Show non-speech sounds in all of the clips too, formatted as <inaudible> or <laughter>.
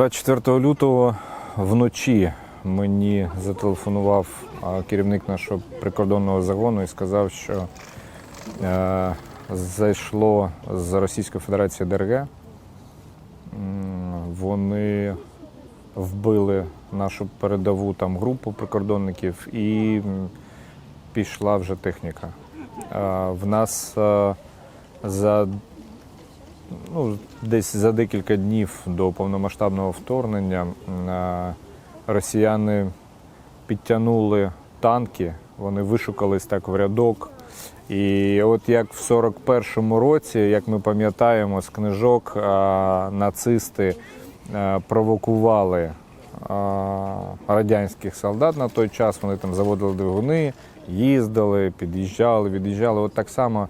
24 лютого вночі мені зателефонував керівник нашого прикордонного загону і сказав, що е, зайшло з Російської Федерації ДРГ. Вони вбили нашу передову там групу прикордонників і пішла вже техніка. Е, В нас е, за ну, десь за декілька днів до повномасштабного вторгнення е, росіяни підтягнули танки, вони вишукались так в рядок. І от як в 41-му році, як ми пам'ятаємо з книжок, е, нацисти е, провокували радянських солдат на той час, вони там заводили двигуни, їздили, під'їжджали, від'їжджали. От так само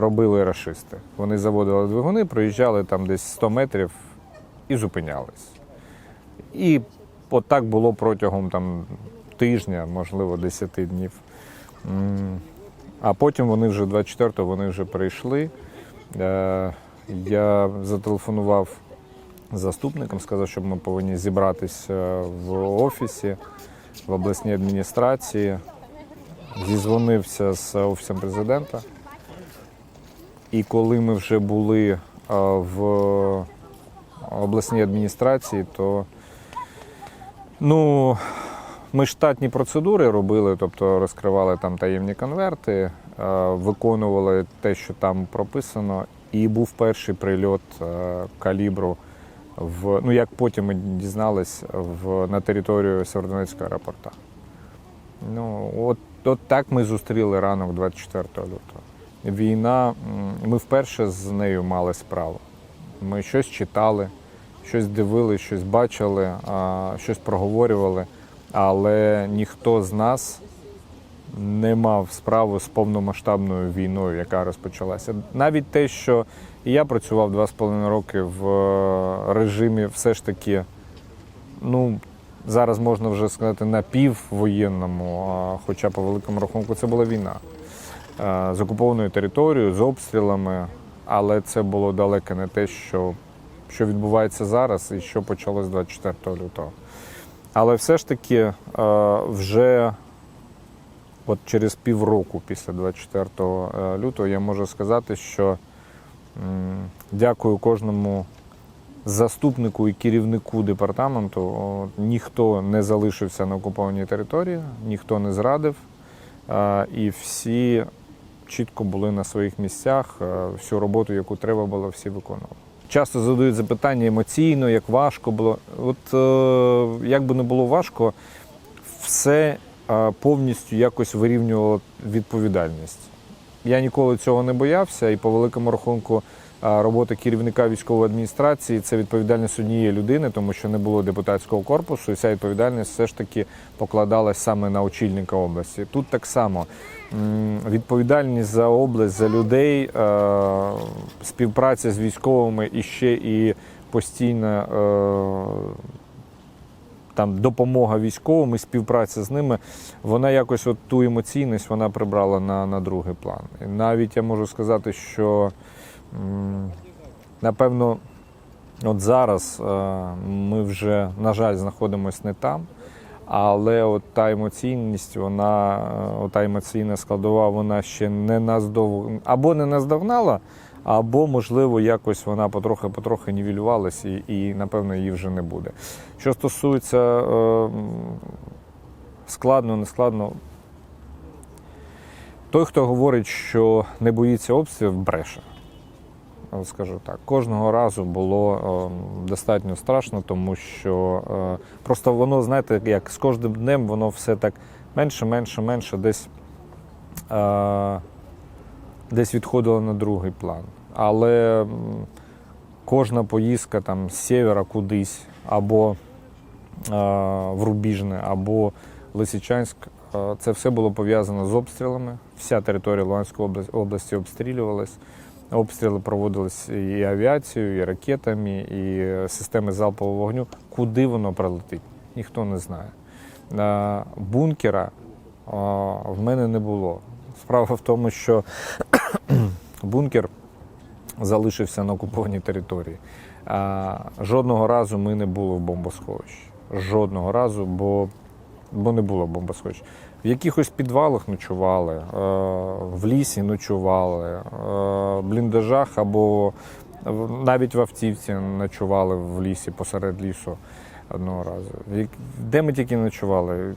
робили рашисти. Вони заводили двигуни, проїжджали там десь 100 метрів і зупинялись. І от так було протягом там, тижня, можливо, 10 днів. А потім вони вже 24-го вони вже прийшли. Е, Я зателефонував заступникам, сказав, що ми повинні зібратися в офісі, в обласній адміністрації. Зізвонився з офісом президента. І коли ми вже були е, в обласній адміністрації, то ну, ми штатні процедури робили, тобто розкривали там таємні конверти, е, виконували те, що там прописано, і був перший прильот е, калібру в ну як потім ми дізнались в на територію Сєвєродонецького аеропорта. Ну от, от так ми зустріли ранок 24 лютого. Війна, ми вперше з нею мали справу. Ми щось читали, щось дивилися, щось бачили, щось проговорювали, але ніхто з нас не мав справу з повномасштабною війною, яка розпочалася. Навіть те, що я працював два з половиною роки в е, режимі, все ж таки, ну зараз можна вже сказати напіввоєнному, хоча по великому рахунку це була війна з окупованою територією, з обстрілами, але це було далеко не те, що, що відбувається зараз і що почалось 24 лютого. Але все ж таки е, вже от через півроку після 24 е, лютого я можу сказати, що дякую кожному заступнику і керівнику департаменту. Ніхто не залишився на окупованій території, ніхто не зрадив. Е, І всі чітко були на своїх місцях, е, всю роботу, яку треба було, всі виконували. Часто задають запитання емоційно, як важко було. От е, як би не було важко, все е, повністю якось вирівнювало відповідальність. Я ніколи цього не боявся, і по великому рахунку робота керівника військової адміністрації це відповідальність однієї людини, тому що не було депутатського корпусу, і ця відповідальність все ж таки покладалась саме на очільника області. Тут так само відповідальність за область, за людей, е, співпраця з військовими і ще і постійна е, там допомога військовим і співпраця з ними, вона якось от ту емоційність вона прибрала на, на другий план. І навіть я можу сказати, що напевно, от зараз е, ми вже, на жаль, знаходимося не там. Але от та емоційність, вона, е, та емоційна складова, вона ще не наздов... або не наздогнала, або, можливо, якось вона потрохи-потрохи нівелювалась і, і, напевно, її вже не буде. Що стосується е, складно, не складно, той, хто говорить, що не боїться обстрілів, бреше. Скажу так, кожного разу було е, достатньо страшно, тому що е, просто воно, знаєте, як з кожним днем воно все так менше, менше, менше десь, е, десь відходило на другий план. Але кожна поїздка там з севера кудись, або в Рубіжне, або Лисичанськ, це все було пов'язано з обстрілами. Вся територія Луганської області обстрілювалась. Обстріли проводились і авіацією, і ракетами, і системи залпового вогню. Куди воно прилетить, ніхто не знає. Е, Бункера е, в мене не було. Справа в тому, що <clears throat> бункер залишився на окупованій території. Жодного разу ми не були в бомбосховищі. Жодного разу, бо, бо не було бомбосховища. В якихось підвалах ночували, е, в лісі ночували, е, в бліндажах або навіть в автівці ночували в лісі посеред лісу одного разу. Де ми тільки ночували?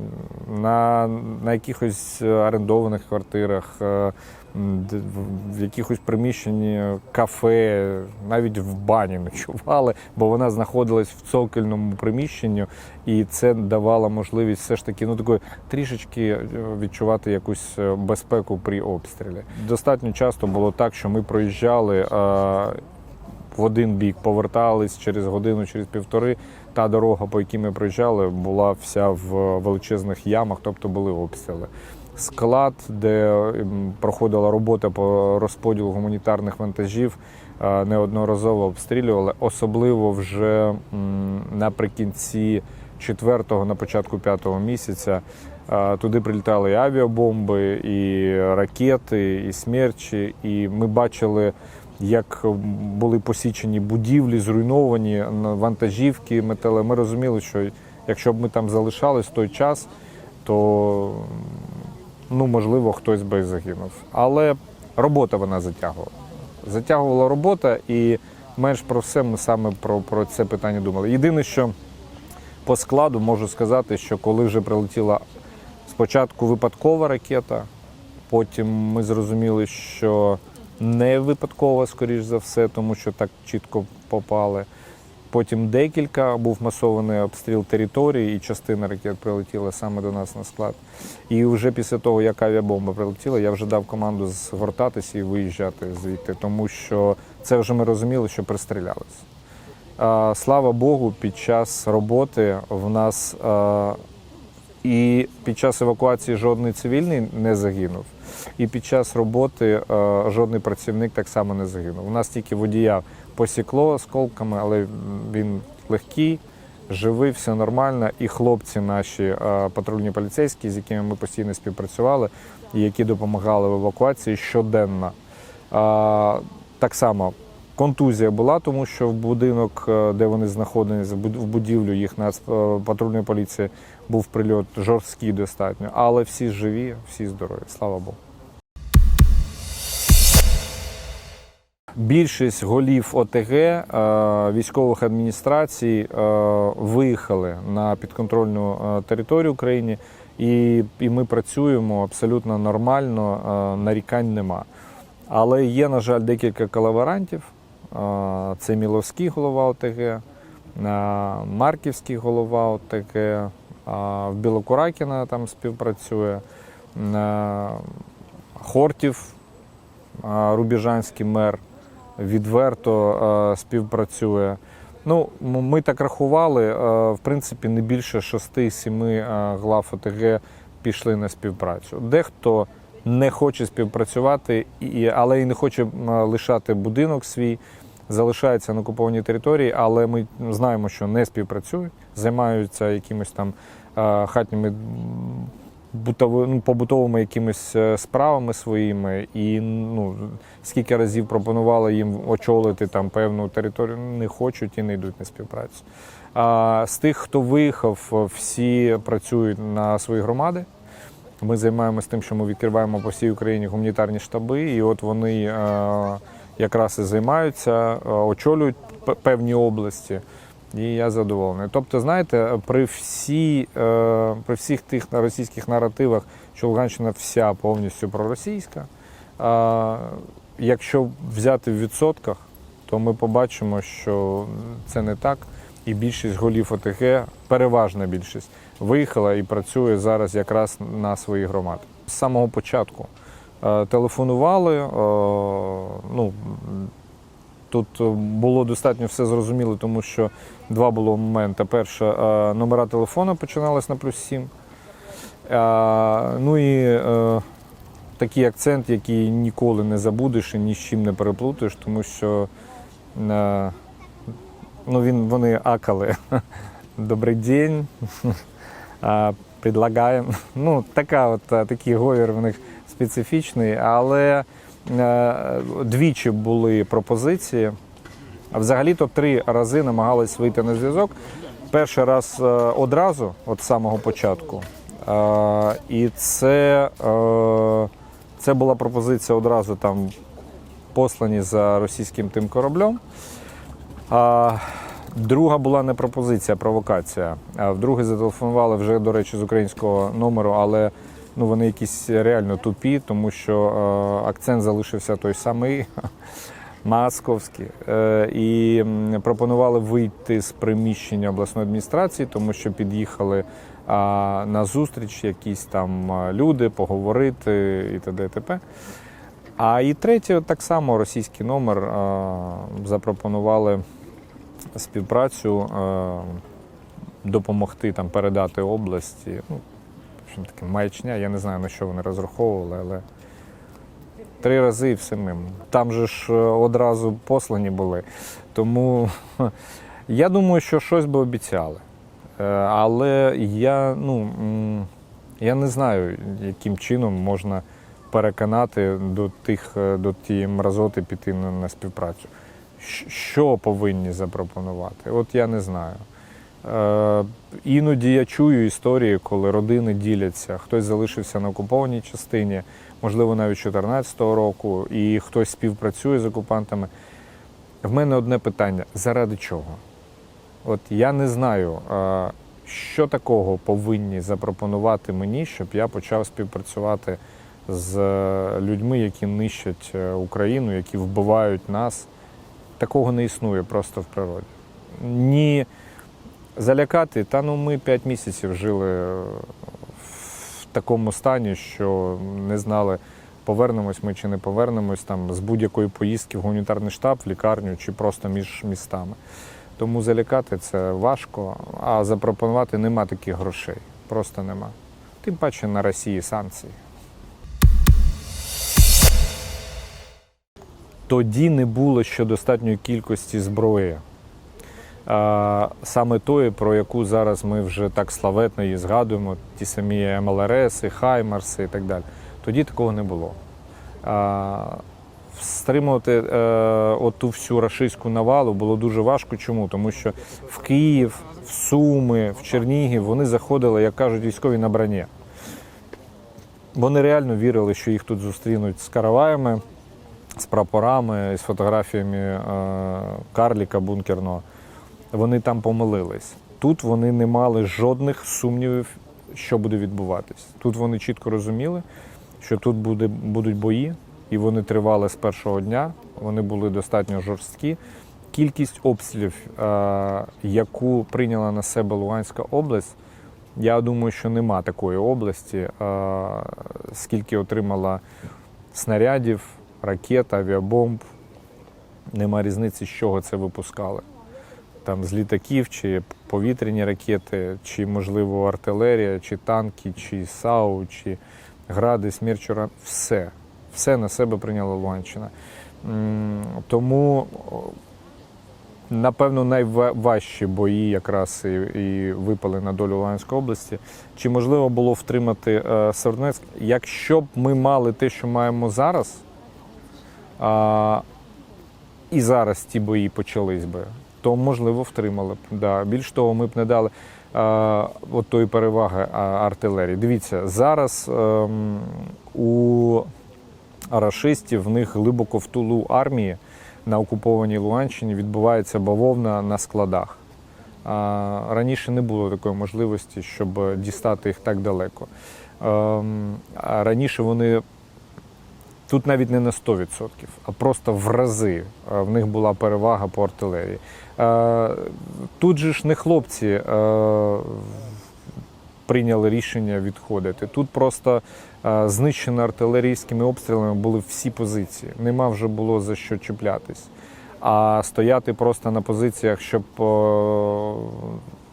На, на якихось орендованих квартирах, е, в- якихось приміщенні кафе, навіть в бані ночували, бо вона знаходилась в цокольному приміщенні, і це давало можливість все ж таки ну такої трішечки е, відчувати якусь е, безпеку при обстрілі. Достатньо часто було так, що ми проїжджали. в один бік повертались через годину, через півтори. Та дорога, по якій ми проїжджали, була вся в величезних ямах, тобто були обстріли. Склад, де проходила робота по розподілу гуманітарних вантажів, е, неодноразово обстрілювали, особливо вже наприкінці четвертого, на початку п'ятого місяця. Е, Туди прилітали і авіабомби, і ракети, і смерчі. І ми бачили, як були посічені будівлі, зруйновані вантажівки, метали. Ми розуміли, що якщо б ми там залишались той час, то ну, можливо хтось би загинув. Але робота вона затягувала. Затягувала робота, і менш про все ми саме про, про це питання думали. Єдине, що по складу можу сказати, що коли вже прилетіла спочатку випадкова ракета, потім ми зрозуміли, що не випадкова, скоріш за все, тому що так чітко попали. Потім декілька був масований обстріл території, і частина ракет прилетіла саме до нас на склад. І вже після того, як авіабомба прилетіла, я вже дав команду згортатися і виїжджати звідти, тому що це вже ми розуміли, що пристрілялися. Слава Богу, під час роботи в нас і під час евакуації жодний цивільний не загинув. І під час роботи а, жодний працівник так само не загинув. У нас тільки водія посікло осколками, але він легкий, живий, все нормально. І хлопці наші а, патрульні поліцейські, з якими ми постійно співпрацювали, і які допомагали в евакуації щоденно. А, Так само контузія була, тому що в будинок, е, де вони знаходилися, в буд- в будівлю їх е, патрульної поліції був прильот жорсткий достатньо. Але всі живі, всі здорові, слава Богу. Більшість голів ОТГ е, військових адміністрацій е, виїхали на підконтрольну е, територію України, і, і ми працюємо абсолютно нормально, нарікань нема. Але є, на жаль, декілька колаборантів. Це Міловський голова ОТГ, Марківський голова ОТГ, Білокуракіна там співпрацює, Хортів, Рубіжанський мер відверто е, співпрацює. Ну, ми так рахували, е, в принципі, не більше 6-7 е, глав ОТГ пішли на співпрацю. Дехто не хоче співпрацювати, але і не хоче лишати будинок свій, залишається на окупованій території, але ми знаємо, що не співпрацюють, займаються якимось там хатніми ну, побутовими якимись е, справами своїми, і ну, скільки разів пропонували їм очолити там певну територію, не хочуть і не йдуть на співпрацю. А з тих, хто виїхав, е, всі працюють на свої громади. Ми займаємося тим, що ми відкриваємо по всій Україні гуманітарні штаби, і от вони е, якраз і займаються, очолюють певні області. І я задоволений. Тобто, знаєте, при всі, е, при всіх тих російських наративах, що Луганщина вся повністю проросійська. Якщо взяти в відсотках, то ми побачимо, що це не так. І більшість голів ОТГ, переважна більшість, виїхала і працює зараз якраз на свої громади. З самого початку е, телефонували. е, Ну, тут е, було достатньо все зрозуміло, тому що два було моменти. Перше, е, номера телефону починалися на плюс 7. Ну і е, такий акцент, який ніколи не забудеш і ні з чим не переплутаєш, тому що е, ну, він, вони акали. <laughs> Добрий день. <laughs> Предлагаємо. <laughs> Ну, така от, такий говір в них специфічний, але е, двічі були пропозиції взагалі-то три рази намагались вийти на зв'язок. Перший раз е, одразу, от самого початку. Е, І це, е, це була пропозиція одразу там послані за російським тим кораблем. А друга була не пропозиція, а провокація. Вдруге зателефонували вже, до речі, з українського номеру, але ну, вони якісь реально тупі, тому що е, акцент залишився той самий. <laughs> Московський. Е, і пропонували вийти з приміщення обласної адміністрації, тому що під'їхали на зустріч якісь там люди, поговорити і т.д. і т.п. А і третє, так само російський номер запропонували співпрацю, допомогти там передати області. Общем, таке маячня, я не знаю на що вони розраховували, але три рази і все мимо. Там же ж е, одразу послані були. Тому <laughs> я думаю, що щось би обіцяли. Е, Але я, ну, я не знаю, яким чином можна переконати до тих, е, до тієї мразоти піти на, на співпрацю. Що повинні запропонувати? От я не знаю. Е, іноді я чую історії, коли родини діляться. Хтось залишився на окупованій частині, можливо, навіть 2014 року, і хтось співпрацює з окупантами. В мене одне питання: заради чого? От я не знаю, е, що такого повинні запропонувати мені, щоб я почав співпрацювати з е, людьми, які нищать Україну, які вбивають нас. Такого не існує просто в природі. Ні залякати, та ну ми 5 місяців жили е, в такому стані, що не знали, повернемось ми чи не повернемось там з будь-якої поїздки в гуманітарний штаб, в лікарню чи просто між містами. Тому залякати це важко, а запропонувати нема таких грошей. Просто нема. Тим паче на Росії санкції. Тоді не було ще достатньої кількості зброї. Саме тої, про яку зараз ми вже так славетно її згадуємо, ті самі МЛРС, Хаймарси і так далі. Тоді такого не було. Стримувати е, оту всю рашистську навалу було дуже важко. Чому? Тому що в Київ, в Суми, в Чернігів вони заходили, як кажуть, військові на броні. Вони реально вірили, що їх тут зустрінуть з караваями, з прапорами, з фотографіями е, Карліка бункерного. Вони там помилились. Тут вони не мали жодних сумнівів, що буде відбуватись. Тут вони чітко розуміли, що тут буде, будуть бої, і вони тривали з першого дня. Вони були достатньо жорсткі. Кількість обстрілів, е, яку прийняла на себе Луганська область, я думаю, що нема такої області, е, скільки отримала снарядів, ракет, авіабомб. Нема різниці, з чого це випускали. Там з літаків, чи повітряні ракети, чи, можливо, артилерія, чи танки, чи САУ, чи гради, смірчура. Все. Все на себе прийняла Луганщина. Тому, напевно, найважчі бої якраз і, і випали на долю Луганської області. Чи можливо було втримати е, Северодонецьк? Якщо б ми мали те, що маємо зараз, а, і зараз ті бої почались би, то можливо втримали б. Да. Більш того, ми б не дали а, от тої переваги артилерії. Дивіться, зараз ем, у рашистів в них глибоко в тулу армії на окупованій Луганщині відбувається бавовна на складах. А, раніше не було такої можливості, щоб дістати їх так далеко. Ем, раніше вони Тут навіть не на 100%, а просто в рази е, в них була перевага по артилерії. Е, Тут же ж не хлопці е, прийняли рішення відходити. Тут просто знищено артилерійськими обстрілами були всі позиції. Нема вже було за що чіплятись. А стояти просто на позиціях, щоб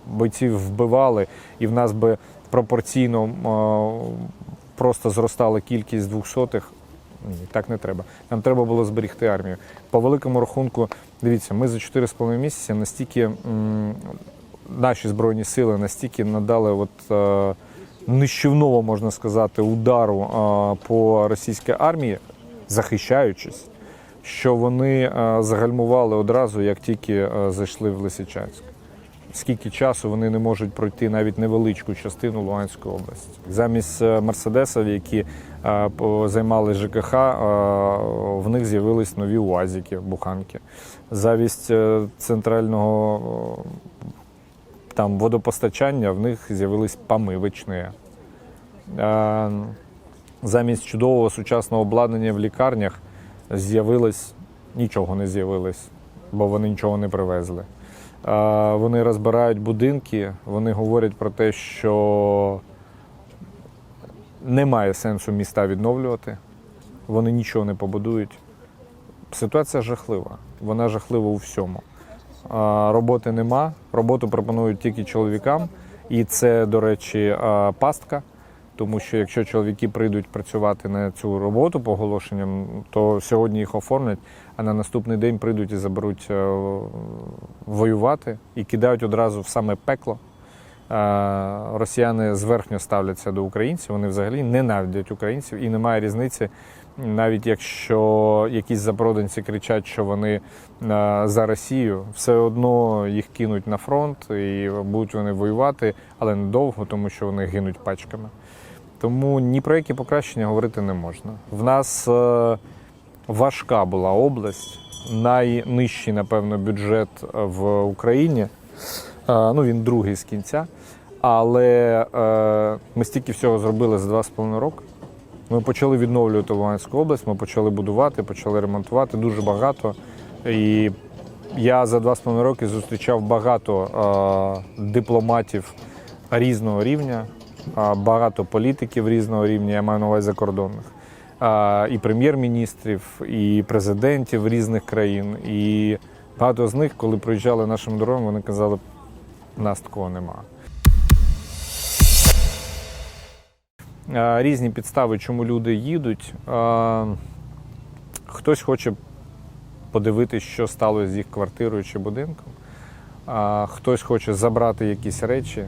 бойців вбивали, і в нас би пропорційно просто зростала кількість двохсотих. Ні, так не треба. Нам треба було зберегти армію. По великому рахунку, дивіться, ми за 4,5 місяці настільки м, наші збройні сили настільки надали от, е, нищівного, можна сказати, удару е, по російській армії, захищаючись. що вони е, загальмували одразу, як тільки е, зайшли в Лисичанськ. Скільки часу вони не можуть пройти навіть невеличку частину Луганської області. Замість е, мерседесів, які е, займали ЖКХ, е, в них з'явились нові УАЗики, буханки. Замість центрального там водопостачання в них з'явились помивочні. Замість чудового сучасного обладнання в лікарнях з'явилось нічого не з'явилось, бо вони нічого не привезли. Вони розбирають будинки, вони говорять про те, що немає сенсу міста відновлювати, вони нічого не побудують. Ситуація жахлива. Вона жахлива у всьому. Роботи нема, роботу пропонують тільки чоловікам, і це, до речі, пастка. Тому що якщо чоловіки прийдуть працювати на цю роботу по оголошенням, то сьогодні їх оформлять, а на наступний день прийдуть і заберуть е, воювати і кидають одразу в саме пекло. Е, Росіяни зверхньо ставляться до українців, вони взагалі ненавидять українців і немає різниці, навіть якщо якісь запроданці кричать, що вони е, за Росію, все одно їх кинуть на фронт і будуть вони воювати, але недовго, тому що вони гинуть пачками. Тому ні про які покращення говорити не можна. В нас е, важка була область, найнижчий, напевно, бюджет в Україні. Е, ну, він другий з кінця. Але е, ми стільки всього зробили за два з половиною роки. Ми почали відновлювати Луганську область, ми почали будувати, почали ремонтувати дуже багато. І я за два з половиною роки зустрічав багато е, дипломатів різного рівня, е, багато політиків різного рівня, я маю на увазі закордонних, і прем'єр-міністрів, і президентів різних країн. І багато з них, коли приїжджали нашим дорогам, вони казали, нас такого немає. Е, Різні підстави, чому люди їдуть. Хтось хоче подивитися, що сталося з їх квартирою чи будинком. Хтось хоче забрати якісь речі.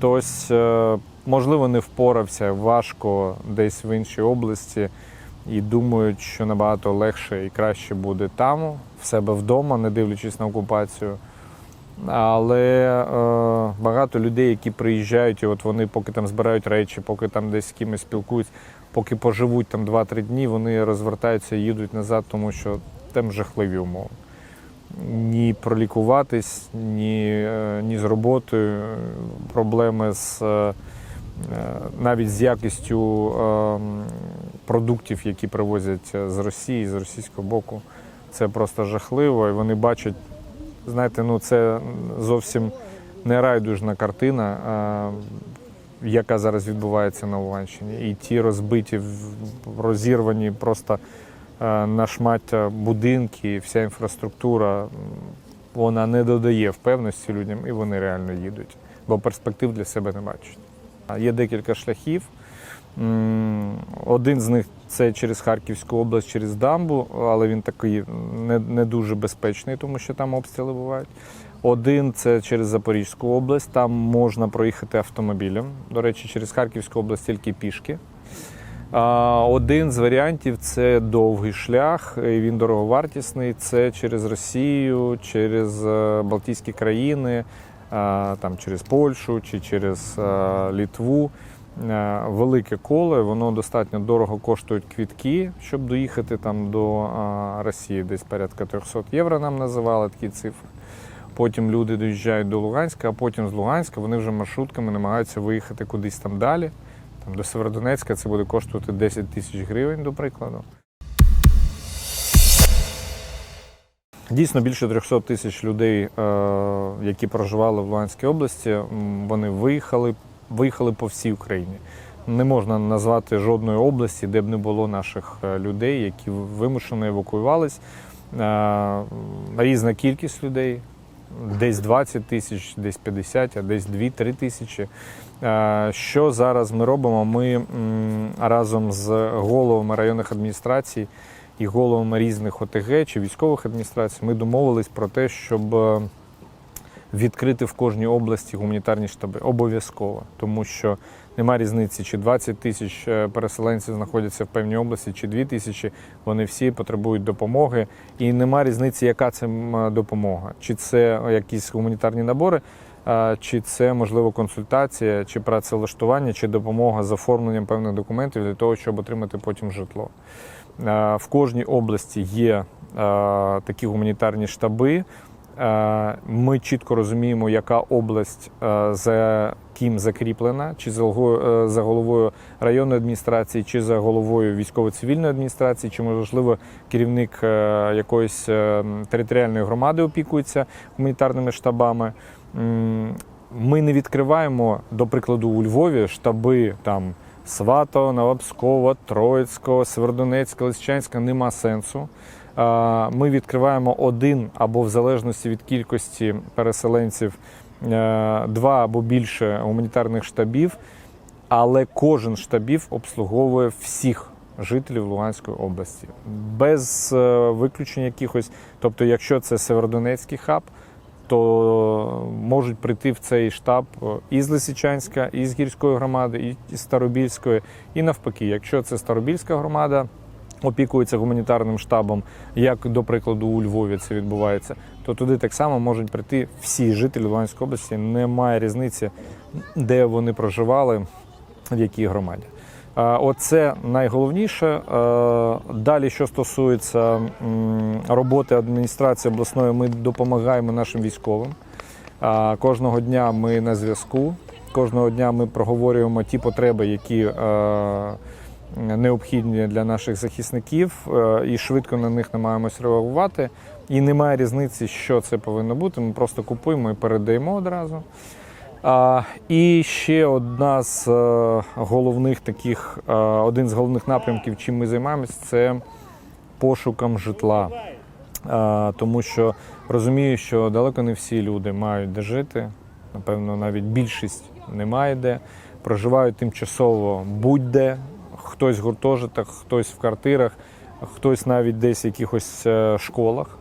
Хтось, е, можливо, не впорався важко десь в іншій області і думають, що набагато легше і краще буде там, в себе вдома, не дивлячись на окупацію. Але е, багато людей, які приїжджають, і от вони поки там збирають речі, поки там десь з кимось спілкуються, поки поживуть там 2-3 дні, вони розвертаються і їдуть назад, тому що там жахливі умови. Ні пролікуватись, ні, е, ні з роботою, е, проблеми з е, навіть з якістю е, продуктів, які привозять з Росії, з російського боку. Це просто жахливо. І вони бачать, знаєте, ну це зовсім не райдужна картина, яка зараз відбувається на Луганщині. І ті розбиті, розірвані просто е, на шмаття будинки, вся інфраструктура, вона не додає впевненості людям, і вони реально їдуть, бо перспектив для себе не бачать. Є декілька шляхів. Один з них це через Харківську область, через дамбу, але він такий не, не дуже безпечний, тому що там обстріли бувають. Один це через Запорізьку область, там можна проїхати автомобілем. До речі, через Харківську область тільки пішки. Один з варіантів це довгий шлях, і він дороговартісний. Це через Росію, через е, Балтійські країни, е, там через Польщу чи через е, Літву. Велике коле, воно достатньо дорого коштують квітки, щоб доїхати там до Росії, десь порядка 300 євро нам називали такі цифри. Потім люди доїжджають до Луганська, а потім з Луганська вони вже маршрутками намагаються виїхати кудись там далі. Там до Северодонецька це буде коштувати 10 тисяч гривень, до прикладу. Дійсно, більше 300 тисяч людей, е, які проживали в Луганській області, вони виїхали, виїхали по всій Україні. Не можна назвати жодної області, де б не було наших е, людей, які вимушено евакуювались. Е, Різна кількість людей, десь 20 тисяч, десь 50, а десь 2-3 тисячі. Е, Що зараз ми робимо? Ми разом з головами районних адміністрацій і головами різних ОТГ чи військових адміністрацій ми домовились про те, щоб е, відкрити в кожній області гуманітарні штаби. Обов'язково, тому що Нема різниці, чи 20 тисяч е, переселенців знаходяться в певній області, чи 2 тисячі. Вони всі потребують допомоги. І нема різниці, яка це допомога. Чи це якісь гуманітарні набори, чи це можливо консультація, чи працевлаштування, чи допомога з оформленням певних документів для того, щоб отримати потім житло. Е, В кожній області є е, такі гуманітарні штаби. Е, Ми чітко розуміємо, яка область е, за ким закріплена, чи за головою, районної адміністрації, чи за головою військово-цивільної адміністрації, чи можливо керівник е, якоїсь е, територіальної громади опікується гуманітарними штабами. Ми не відкриваємо, до прикладу, у Львові штаби там Свато, Новопскова, Троїцького, Северодонецька, Лисичанська нема сенсу. Ми відкриваємо один або в залежності від кількості переселенців е, два або більше гуманітарних штабів, але кожен штабів обслуговує всіх жителів Луганської області без е, виключення якихось. Тобто, якщо це Северодонецький хаб, то можуть прийти в цей штаб е, і з Лисичанська, і з гірської громади, і з Старобільської, і навпаки, якщо це Старобільська громада. Опікується гуманітарним штабом, як до прикладу у Львові це відбувається, то туди так само можуть прийти всі жителі Луганської області. Немає різниці, де вони проживали, в якій громаді. Оце найголовніше. Далі, що стосується роботи адміністрації обласної, ми допомагаємо нашим військовим. Кожного дня ми на зв'язку. Кожного дня ми проговорюємо ті потреби, які необхідні для наших захисників, е, і швидко на них намагаємось реагувати. І немає різниці, що це повинно бути. Ми просто купуємо і передаємо одразу. І ще одна з е, головних таких, е, один з головних напрямків, чим ми займаємось, це пошуком житла. Тому що розумію, що далеко не всі люди мають де жити. Напевно, навіть більшість немає де. Проживають тимчасово будь-де, хтось в гуртожитах, хтось в квартирах, хтось навіть десь в якихось е, школах.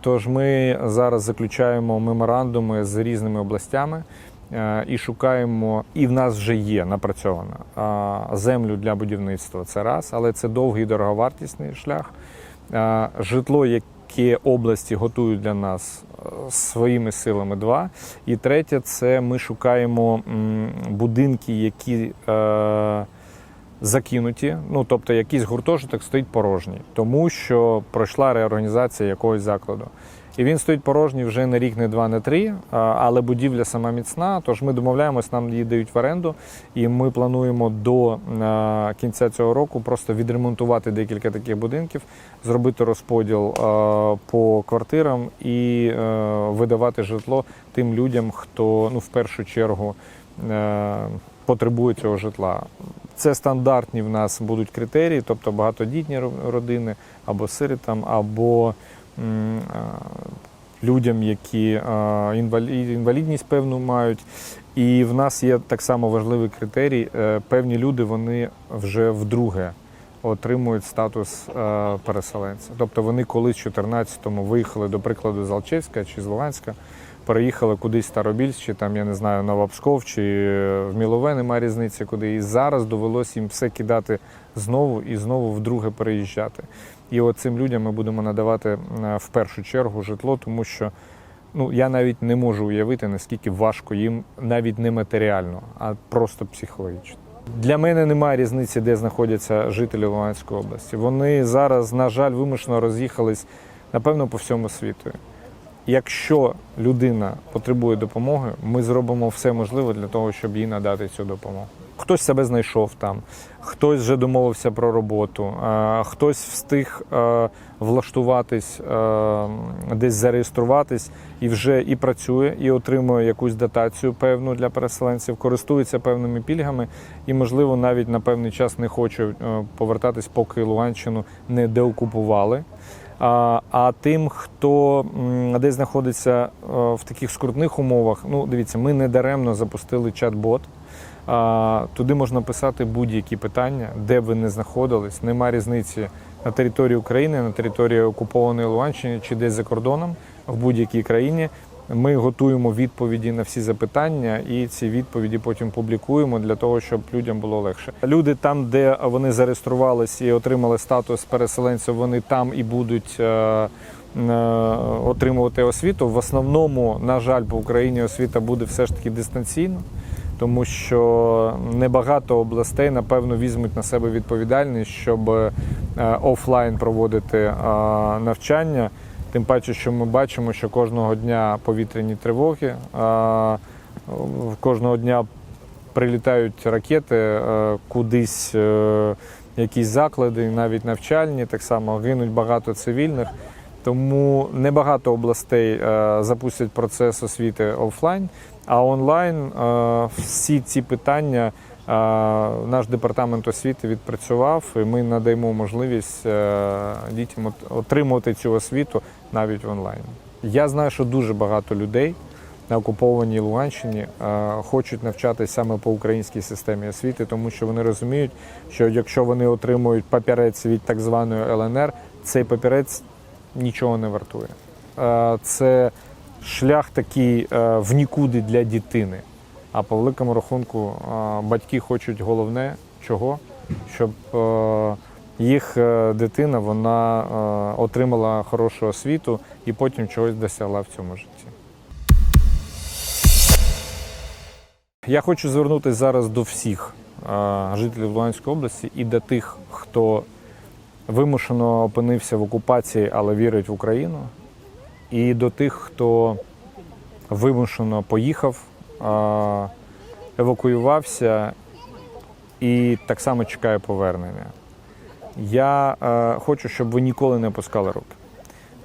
Тож ми зараз заключаємо меморандуми з різними областями е, і шукаємо, і в нас вже є напрацьована землю для будівництва. Це раз, але це довгий дороговартісний шлях. Житло, яке області готують для нас е, своїми силами, два. І третє, це ми шукаємо будинки, які. Закинуті, ну тобто якийсь гуртожиток стоїть порожній, тому що пройшла реорганізація якогось закладу. І він стоїть порожній вже не рік, не два, не три, але будівля сама міцна. Тож ми домовляємось, нам її дають в оренду, і ми плануємо до е, кінця цього року просто відремонтувати декілька таких будинків, зробити розподіл е, по квартирам і е, видавати житло тим людям, хто ну в першу чергу потребує цього житла. Це стандартні в нас будуть критерії, тобто багатодітні родини, або сирітам, або людям, які інвалі- інвалідність певну мають. І в нас є так само важливий критерій. е, Певні люди вони вже вдруге отримують статус е, переселенця. Тобто вони колись в 14-му виїхали, до прикладу, з Алчевська чи з Луганська, переїхали кудись в Старобільськ, чи там, я не знаю, Новопсков, чи в Мілове немає різниці куди. І зараз довелося їм все кидати знову і знову вдруге переїжджати. І от цим людям ми будемо надавати е, в першу чергу житло, тому що ну, я навіть не можу уявити, наскільки важко їм навіть не матеріально, а просто психологічно. Для мене немає різниці, де знаходяться жителі Луганської області. Вони зараз, на жаль, вимушено роз'їхались, напевно, по всьому світу. Якщо людина потребує допомоги, ми зробимо все можливе для того, щоб їй надати цю допомогу. Хтось себе знайшов там, хтось вже домовився про роботу, е, хтось встиг е, влаштуватись, е, десь зареєструватись і вже і працює, і отримує якусь дотацію певну для переселенців, користується певними пільгами і, можливо, навіть на певний час не хоче повертатись, поки Луганщину не деокупували. А, тим, хто десь знаходиться е, в таких скрутних умовах, ну дивіться, ми не даремно запустили чат-бот. Туди можна писати будь-які питання, де б ви не знаходились. Нема різниці на території України, на території окупованої Луганщини чи десь за кордоном, в будь-якій країні. Ми готуємо відповіді на всі запитання, і ці відповіді потім публікуємо для того, щоб людям було легше. Люди там, де вони зареєструвалися і отримали статус переселенців, вони там і будуть е, е, отримувати освіту. В основному, на жаль, по Україні освіта буде все ж таки дистанційно, тому що небагато областей, напевно, візьмуть на себе відповідальність, щоб е, офлайн проводити навчання. Тим паче, що ми бачимо, що кожного дня повітряні тривоги, кожного дня прилітають ракети е, кудись, е, якісь заклади, навіть навчальні, так само гинуть багато цивільних. Тому небагато областей е, запустять процес освіти офлайн, а онлайн всі ці питання наш департамент освіти відпрацював, і ми надаємо можливість е, дітям отримувати цю освіту навіть онлайн. Я знаю, що дуже багато людей на окупованій Луганщині е, хочуть навчатися саме по українській системі освіти, тому що вони розуміють, що якщо вони отримують папірець від так званої ЛНР, цей папірець нічого не вартує. Е, Це шлях такий в нікуди для дитини. А по великому рахунку е, батьки хочуть головне чого, щоб е, їх е, дитина вона отримала хорошу освіту і потім чогось досягла в цьому житті. Я хочу звернутися зараз до всіх жителів Луганської області і до тих, хто вимушено опинився в окупації, але вірить в Україну, і до тих, хто вимушено поїхав, евакуювався і так само чекає повернення. Я е, хочу, щоб ви ніколи не опускали руки.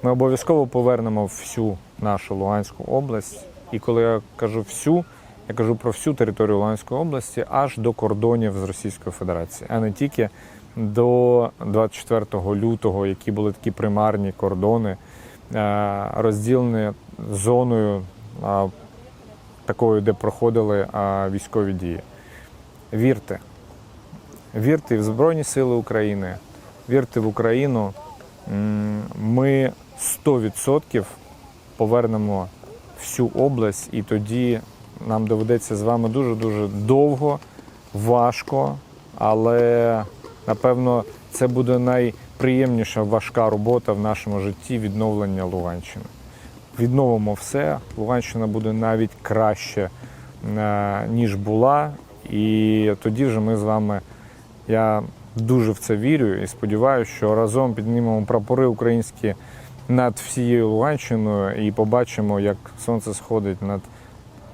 Ми обов'язково повернемо всю нашу Луганську область. І коли я кажу всю, я кажу про всю територію Луганської області аж до кордонів з Російською Федерацією, а не тільки до 24 лютого, які були такі примарні кордони, е, розділені зоною такою, де проходили військові дії. Вірте, вірте в Збройні Сили України, вірте в Україну. Ми 100% повернемо всю область, і тоді нам доведеться з вами дуже-дуже довго, важко, але напевно це буде найприємніша важка робота в нашому житті відновлення Луганщини. Відновимо все. Луганщина буде навіть краще, е, ніж була. І тоді вже ми з вами. Я дуже в це вірю і сподіваюся, що разом піднімемо прапори українські над всією Луганщиною і побачимо, як сонце сходить над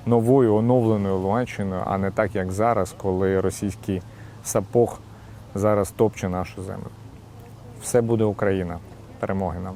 новою оновленою Луганщиною, а не так, як зараз, коли російський сапог зараз топче нашу землю. Все буде Україна. Перемоги нам.